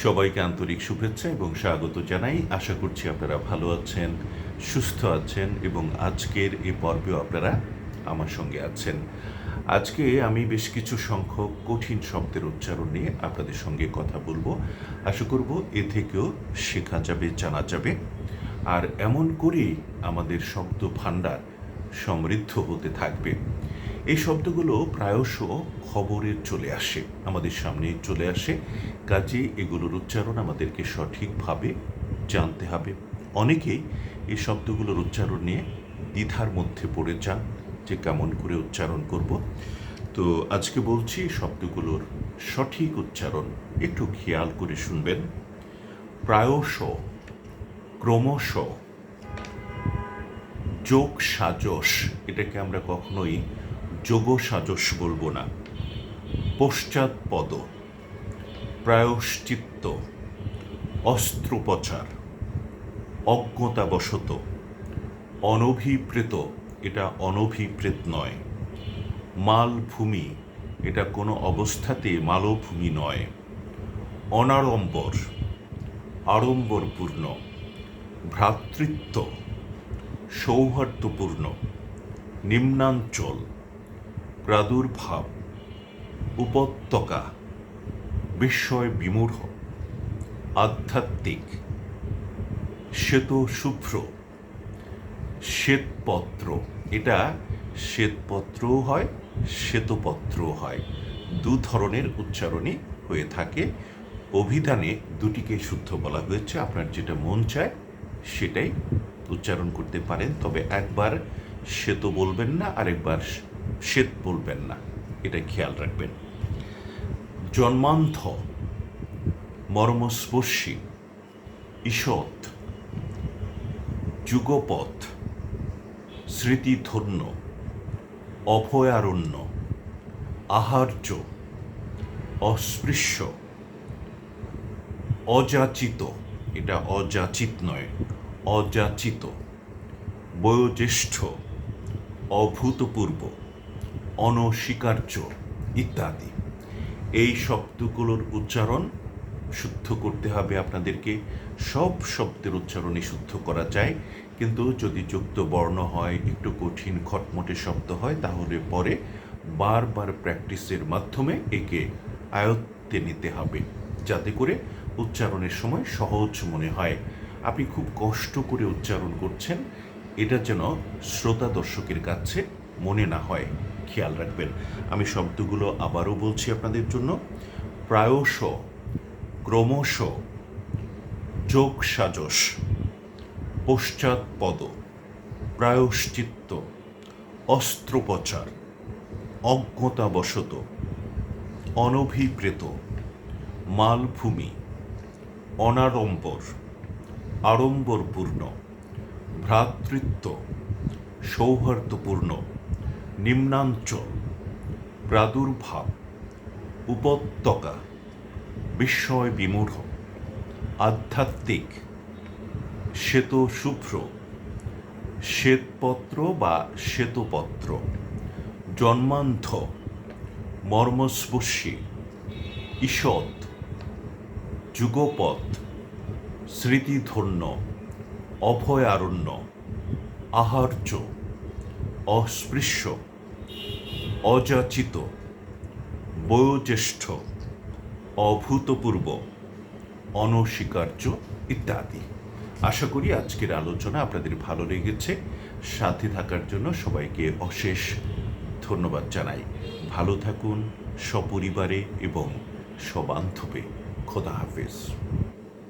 সবাইকে আন্তরিক শুভেচ্ছা এবং স্বাগত জানাই। আশা করছি আপনারা ভালো আছেন, সুস্থ আছেন এবং আজকের এই পর্বেও আপনারা আমার সঙ্গে আছেন। আজকে আমি বেশ কিছু সংখ্যক কঠিন শব্দের উচ্চারণ নিয়ে আপনাদের সঙ্গে কথা বলব। আশা করব এ থেকেও শেখা যাবে, জানা যাবে। আর এমন করেই আমাদের শব্দ ভাণ্ডার সমৃদ্ধ হতে থাকবে। এই শব্দগুলো প্রায়শ খবরে চলে আসে, আমাদের সামনে চলে আসে। কাজে এগুলোর উচ্চারণ আমাদেরকে সঠিকভাবে জানতে হবে। অনেকেই এই শব্দগুলোর উচ্চারণ নিয়ে দ্বিধার মধ্যে পড়ে যান যে কেমন করে উচ্চারণ করব। তো আজকে বলছি শব্দগুলোর সঠিক উচ্চারণ একটু খেয়াল করে শুনবেন। প্রায়শ, ক্রমশ যোগ সাজস এটাকে আমরা কখনোই যোগ সাজস বলব না পশ্চাৎপদ প্রায়শ্চিত্ত। অস্ত্রোপচার। অজ্ঞতাবশত। অনভিপ্রেত। এটা অনভিপ্রেত নয়। মালভূমি। এটা কোনো অবস্থাতে মালভূমি নয়। অনাড়ম্বর। আড়ম্বরপূর্ণ। ভ্রাতৃত্ব। সৌহার্দ্যপূর্ণ। নিম্নাঞ্চল। প্রাদুর্ভাব উপত্যকা, বিস্ময় বিমূঢ়, আধ্যাত্মিক, শ্বেত শুভ্র, শ্বেতপত্র। এটা শ্বেতপত্রও হয় শ্বেতপত্রও হয়। দু ধরনের উচ্চারণই হয়ে থাকে। অভিধানে দুটিকে শুদ্ধ বলা হয়েছে। আপনার যেটা মন চায়, সেটাই উচ্চারণ করতে পারেন। তবে একবার শ্বেত বলবেন না, আরেকবার শ্বেত বলবেন না, এটা খেয়াল রাখবেন। জন্মান্ধ, মর্মস্পর্শী, ঈষৎ, যুগপথ, স্মৃতিধন্য, অভয়ারণ্য, আহার্য, অস্পৃশ্য, অযাচিত, এটা অযাচিত নয়, অযাচিত, বয়োজ্যেষ্ঠ, অভূতপূর্ব। অনস্বীকার্য ইত্যাদি। এই শব্দগুলোর উচ্চারণ শুদ্ধ করতে হবে আপনাদেরকে। সব শব্দের উচ্চারণে শুদ্ধ করা যায়। কিন্তু যদি যুক্ত বর্ণ হয়, একটু কঠিন খটমটে শব্দ হয়, তাহলে পরে বারবার প্র্যাকটিসের মাধ্যমে একে আয়ত্তে নিতে হবে। যাতে করে উচ্চারণের সময় সহজ মনে হয়। আপনি খুব কষ্ট করে উচ্চারণ করছেন, এটা যেন শ্রোতা দর্শকের কাছে মনে না হয় খেয়াল রাখবেন। আমি শব্দগুলো আবারও বলছি আপনাদের জন্য। প্রায়শ, ক্রমশ, যোগ সাজস পশ্চাৎপদ প্রায়শ্চিত্ত অস্ত্রোপচার, অজ্ঞতাবশত, অনভিপ্রেত, মালভূমি, অনাড়ম্বর, আড়ম্বরপূর্ণ, ভ্রাতৃত্ব, সৌহার্দ্যপূর্ণ নিম্নাঞ্চল, প্রাদুর্ভাব, উপত্যকা, বিস্ময় বিমূঢ়, আধ্যাত্মিক শ্বেত শুভ্র শ্বেতপত্র বা শ্বেতপত্র, জন্মান্ধ, মর্মস্পর্শী, ঈষৎ, যুগপথ, স্মৃতিধন্য, অভয়ারণ্য, আহার্য, অস্পৃশ্য অযাচিত, বয়োজ্যেষ্ঠ, অভূতপূর্ব, অনস্বীকার্য ইত্যাদি। আশা করি আজকের আলোচনা আপনাদের ভালো লেগেছে। সাথে থাকার জন্য সবাইকে অশেষ ধন্যবাদ জানাই। ভালো থাকুন সপরিবারে এবং সবান্ধবে। খোদা হাফেজ।